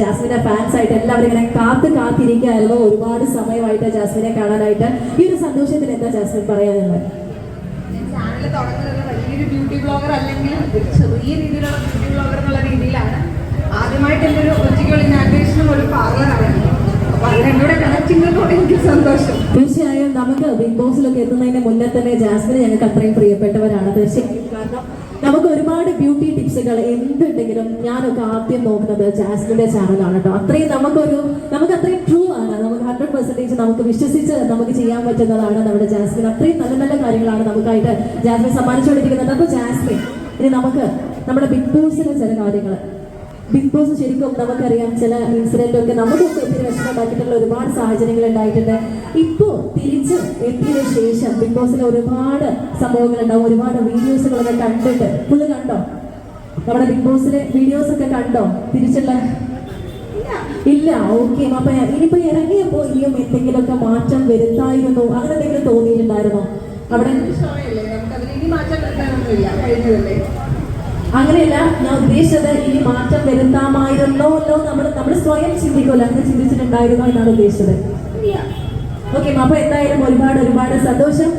ജാസ്മിന്റെ ഫാൻസ് ആയിട്ട് എല്ലാവരും ഇങ്ങനെ കാത്ത് കാത്തിരിക്കുകയായിരുന്നു. ഒരുപാട് സമയമായിട്ട് ജാസ്മിനെ കാണാനായിട്ട്. ഈ ഒരു സന്തോഷത്തിൽ എന്താ ജാസ്മിൻ പറയാനുള്ളത്? വലിയൊരു ബ്യൂട്ടി ബ്ലോഗർ അല്ലെങ്കിൽ ചെറിയ രീതിയിലുള്ള ബ്യൂട്ടി ബ്ലോഗർ എന്നുള്ള രീതിയിലാണ്. ആദ്യമായിട്ട് എന്റെ ഒരു ഒറ്റയ്ക്കുള്ള ഇനാഗ്രേഷനും ഒരു പാർലറാണ് തീർച്ചയായും നമുക്ക് ബിഗ് ബോസിലൊക്കെ എത്തുന്നതിന് മുന്നേ തന്നെ ജാസ്മിന് ഞങ്ങൾക്ക് അത്രയും പ്രിയപ്പെട്ടവരാണ്. തീർച്ചയായും. കാരണം നമുക്ക് ഒരുപാട് ബ്യൂട്ടി ടിപ്സുകൾ എന്തുണ്ടെങ്കിലും ഞാനൊക്കെ ആദ്യം നോക്കുന്നത് ജാസ്മിന്റെ ചാനലാണ് കേട്ടോ അത്രയും നമുക്കൊരു നമുക്ക് അത്രയും ട്രൂ ആണ്. നമുക്ക് ഹൺഡ്രഡ് പെർസെന്റേജ് നമുക്ക് വിശ്വസിച്ച് നമുക്ക് ചെയ്യാൻ പറ്റുന്നതാണ് നമ്മുടെ ജാസ്മിൻ. അത്രയും നല്ല നല്ല കാര്യങ്ങളാണ് നമുക്കായിട്ട് ജാസ്മിൻ സമ്മാനിച്ചുകൊണ്ടിരിക്കുന്നത്. അപ്പോൾ ജാസ്മിൻ ഇനി നമുക്ക് നമ്മുടെ ബിഗ് ബോസിലെ ചില കാര്യങ്ങൾ. ബിഗ് ബോസ് ശരിക്കും നമുക്കറിയാം ചില ഇൻസിഡന്റ് ഒക്കെ നമുക്കൊക്കെ ഒത്തിരി വിഷമമാക്കിയിട്ടുള്ള ഒരുപാട് സാഹചര്യങ്ങൾ ഉണ്ടായിട്ടുണ്ട്. ഇപ്പോ തിരിച്ച് എത്തിയതിനു ശേഷം ബിഗ് ബോസിലെ ഒരുപാട് സംഭവങ്ങൾ ഉണ്ടാവും ഒരുപാട് വീഡിയോസുകളൊക്കെ കണ്ടിട്ട്. ഫുള്ള് കണ്ടോ? നമ്മുടെ ബിഗ് ബോസിലെ വീഡിയോസ് ഒക്കെ കണ്ടോ? തിരിച്ചുള്ള ഇല്ല. ഓക്കെ അപ്പൊ ഇനിയിപ്പോ ഇറങ്ങിയപ്പോ ഇനിയും എന്തെങ്കിലുമൊക്കെ മാറ്റം വരുത്തായിരുന്നു. അങ്ങനെ എന്തെങ്കിലും തോന്നിയിട്ടുണ്ടായിരുന്നോ? അവിടെ അങ്ങനെയല്ല ഞാൻ ഉദ്ദേശിച്ചത് ഇനി മാറ്റം വരുത്താമായിരുന്നോ അല്ലോ നമ്മൾ നമ്മൾ സ്വയം ചിന്തിക്കുമല്ലോ. അങ്ങനെ ചിന്തിച്ചിട്ടുണ്ടായിരുന്നോ എന്നാണ് ഉദ്ദേശിച്ചത്. ഓക്കെ അപ്പൊ എന്തായാലും ഒരുപാട് ഒരുപാട് സന്തോഷം.